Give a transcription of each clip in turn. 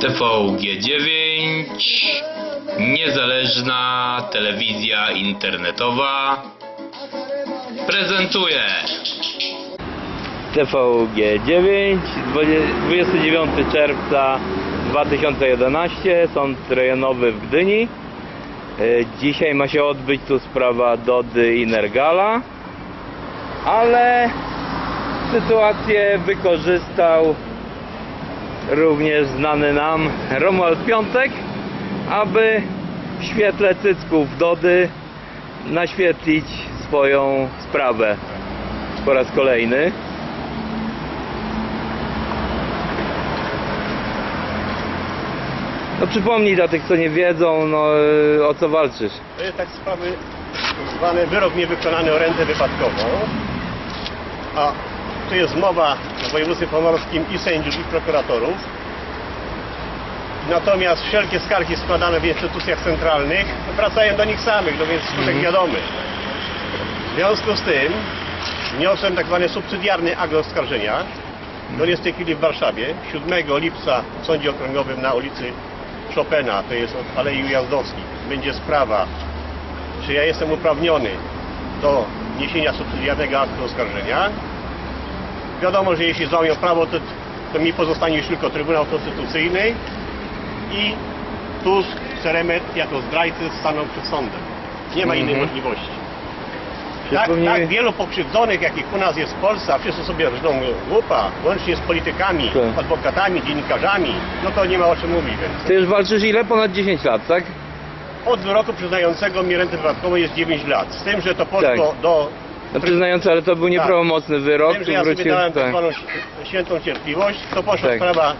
TVG9 Niezależna telewizja internetowa prezentuje. TVG9 29 czerwca 2011 Sąd rejonowy w Gdyni. E, Dzisiaj ma się odbyć tu sprawa Dody i Nergala ale sytuację wykorzystał również znany nam Romuald Piątek, aby w świetle cycków Dody naświetlić swoją sprawę po raz kolejny. No przypomnij dla tych, co nie wiedzą, no o co walczysz. To jest tak zwany wyrok niewykonany o rentę wypadkową. A tu jest mowa w województwie pomorskim i sędziów, i prokuratorów. Natomiast wszelkie skargi składane w instytucjach centralnych wracają do nich samych, no więc skutek Mhm. wiadomy. W związku z tym wniosłem tak zwany subsydiarny akt oskarżenia. On jest w tej chwili w Warszawie. 7 lipca w Sądzie Okręgowym na ulicy Chopina, to jest od Alei Ujazdowskich, będzie sprawa, czy ja jestem uprawniony do wniesienia subsydiarnego aktu oskarżenia. Wiadomo, że jeśli złamią prawo, to, to mi pozostanie już tylko Trybunał Konstytucyjny i Tusk, Ceremet jako zdrajcy staną przed sądem. Nie ma innej Mhm. możliwości. Tak, tak wielu pokrzywdzonych, jakich u nas jest w Polsce, a wszyscy sobie rżną łupa, łącznie z politykami, Tak. adwokatami, dziennikarzami, no to nie ma o czym mówić. Więc Ty już walczysz ile? Ponad 10 lat, tak? od wyroku przyznającego mi rentę wypadkową jest 9 lat. Z tym, że to poszło Tak. do... No przyznający, ale to był nieprawomocny wyrok. Tym, że ja sobie wrócił- dałem tak tak. zwaną świętą cierpliwość, to poszła Tak. sprawa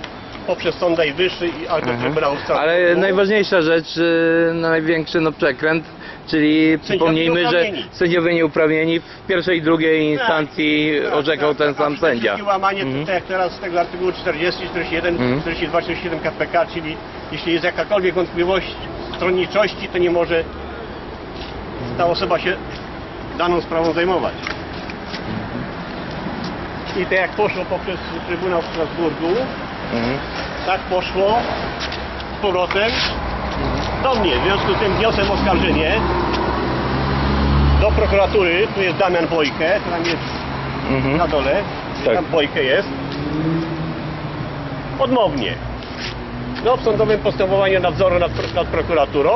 poprzez Sąd Najwyższy i Aha. Trybunału Stanu. Ale najważniejsza rzecz, y, największy no przekręt, czyli przypomnijmy, że nieuprawnieni. sędziowie nieuprawnieni w pierwszej i drugiej instancji Tak, orzekał tak, ten tak. sam sędzia. łamanie, Mhm. tak jak teraz z tego artykułu 40, 41, Mhm. 42, 47 KPK, czyli jeśli jest jakakolwiek wątpliwość stronniczości, to nie może ta osoba się daną sprawą zajmować. I tak jak poszło poprzez Trybunał w Strasburgu, Mhm. tak poszło z powrotem do mnie. W związku z tym wniosłem oskarżenie do prokuratury. Tu jest Damian Bojkę, tam jest Mhm. na dole, Tak. tam Bojkę jest. Odmownie. No, w sądowym postępowaniu nadzoru nad, nad prokuraturą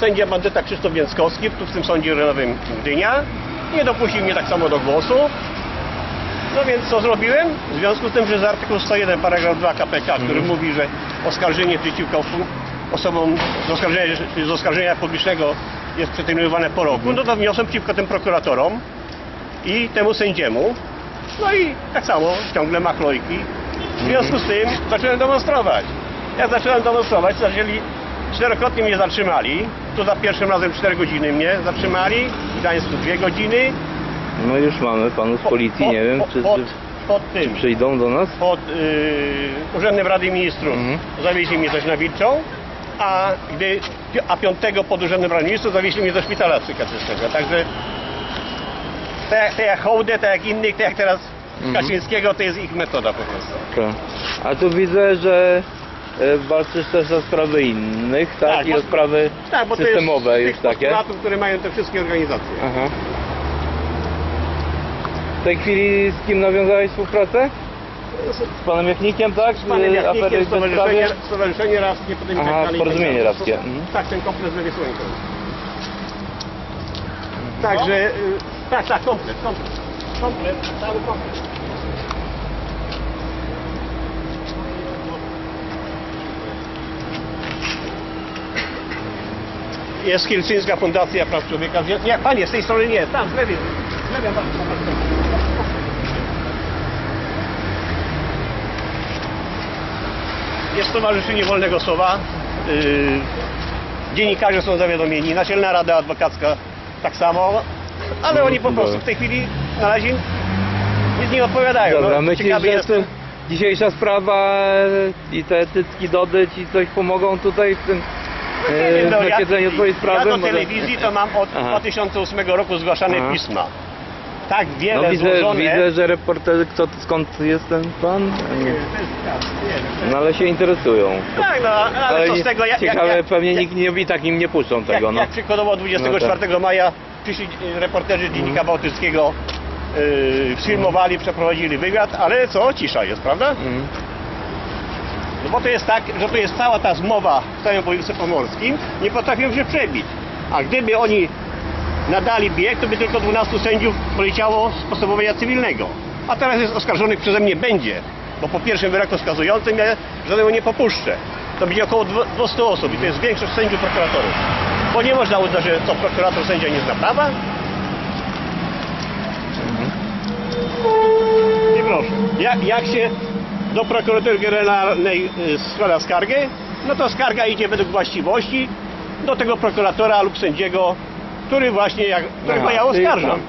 sędzia bandyta Krzysztof Więckowski, tu w tym sądzie rejonowym Gdynia, nie dopuścił mnie tak samo do głosu. No więc co zrobiłem? W związku z tym, że z artykułu 101 paragraf 2 KPK, który mówi, że oskarżenie przeciwko osobom z oskarżenia, z oskarżenia publicznego jest przeterminowane po roku, no to wniosłem przeciwko tym prokuratorom i temu sędziemu. No i tak samo ciągle machlojki. W związku z tym zacząłem demonstrować. Jak zacząłem demonstrować, zaczęli czterokrotnie mnie zatrzymali. Tu za pierwszym razem 4 godziny mnie zatrzymali, w Gdańsku 2 godziny. No już mamy panów z policji, Pod- nie wiem, pod- czy, pod, czy pod tym, przyjdą do nas. pod yy, Urzędem Rady Ministrów Mhm. zawieźli mnie coś na Wilczą, a, gdy, a piątego pod Urzędem Rady Ministrów zawieźli mnie do szpitala psychiatrycznego. Także tak, jak- tak jak hołdę, tak jak innych, tak jak teraz Mhm. Kaczyńskiego, to jest ich metoda po prostu. Tak. A tu widzę, że walczysz też o sprawy innych, tak? Tak, I o sprawy Tak, bo to systemowe jest już takie. postulatów, które mają te wszystkie organizacje. Aha. W tej chwili z kim nawiązałeś współpracę? Z panem Jachnikiem, tak? Z panem Y, Jachnikiem, Stowarzyszenie? Stowarzyszenie Raskie, potem Aha, tak Porozumienie tak. Raskie, mhm. Tak, ten komplet lewie słońca. Także, y, tak, tak, komplet, komplet. Komplet, cały komplet. Jest Helsińska Fundacja Praw Człowieka. Nie, panie, z tej strony nie, tam, z lewej. Z lewej, tam, tam, tam. Jest Stowarzyszenie Wolnego Słowa. Yy, dziennikarze są zawiadomieni, Naczelna Rada Adwokacka tak samo, ale No, oni po prostu dobra. w tej chwili na razie nic nie odpowiadają. Dobra, no, myślisz, że jestem. tu dzisiejsza sprawa i te cycki Dody ci coś pomogą tutaj w tym Nie e, wiem, no, twojej sprawy? Ja do Może- telewizji to mam od Aha. 2008 roku zgłaszane Aha. pisma. tak wiele No widzę, złożone. widzę, że reporterzy, kto, skąd jest ten pan? Nie. No ale się interesują. Tak, no, ale, co z tego, jak, ciekawe, jak, pewnie jak, nikt nie, i tak im nie puszczą tego, jak, no. jak przykładowo 24 maja przyszli reporterzy Dziennika Bałtyckiego, yy, sfilmowali, przeprowadzili wywiad, ale co, cisza jest, prawda? Mhm. Bo to jest tak, że to jest cała ta zmowa w całym województwie pomorskim, nie potrafią się przebić. A gdyby oni nadali bieg, to by tylko 12 sędziów poleciało z postępowania cywilnego. A teraz jest oskarżonych przeze mnie będzie, bo po pierwszym wyroku skazującym ja żadnego nie popuszczę. To będzie około dwu- 200 osób i to jest większość sędziów prokuratorów. Bo nie można uznać, że to prokurator sędzia nie zna prawa. I proszę, jak, jak się do prokuratury generalnej y, składa skargę, no to skarga idzie według właściwości do tego prokuratora lub sędziego, który właśnie, jak, którego ja oskarżam. Sam,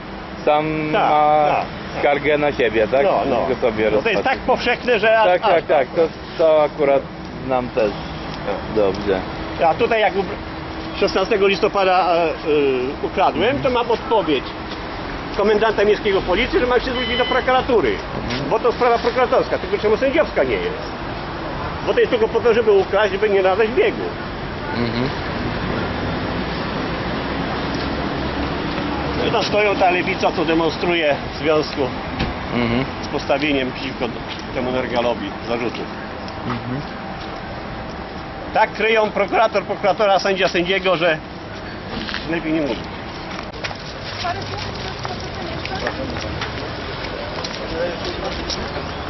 sam Tak, ma tak, skargę na siebie, tak? No, no. Sobie No to jest tak powszechne, że aż, Tak, aż, tak, tak. To, to akurat znam też dobrze. A tutaj jak 16 listopada e, ukradłem, to mam odpowiedź komendanta miejskiego policji, że mam się zwrócić do prokuratury. Bo to sprawa prokuratorska, tylko czemu sędziowska nie jest. Bo to jest tylko po to, żeby ukraść, żeby nie nadać biegu. Mhm. I tam stoją ta lewica, co demonstruje w związku Mhm. z postawieniem przeciwko temu Nergalowi zarzutów. Mhm. Tak kryją prokurator, prokuratora, sędzia, sędziego, że lepiej nie mówić. Thank you.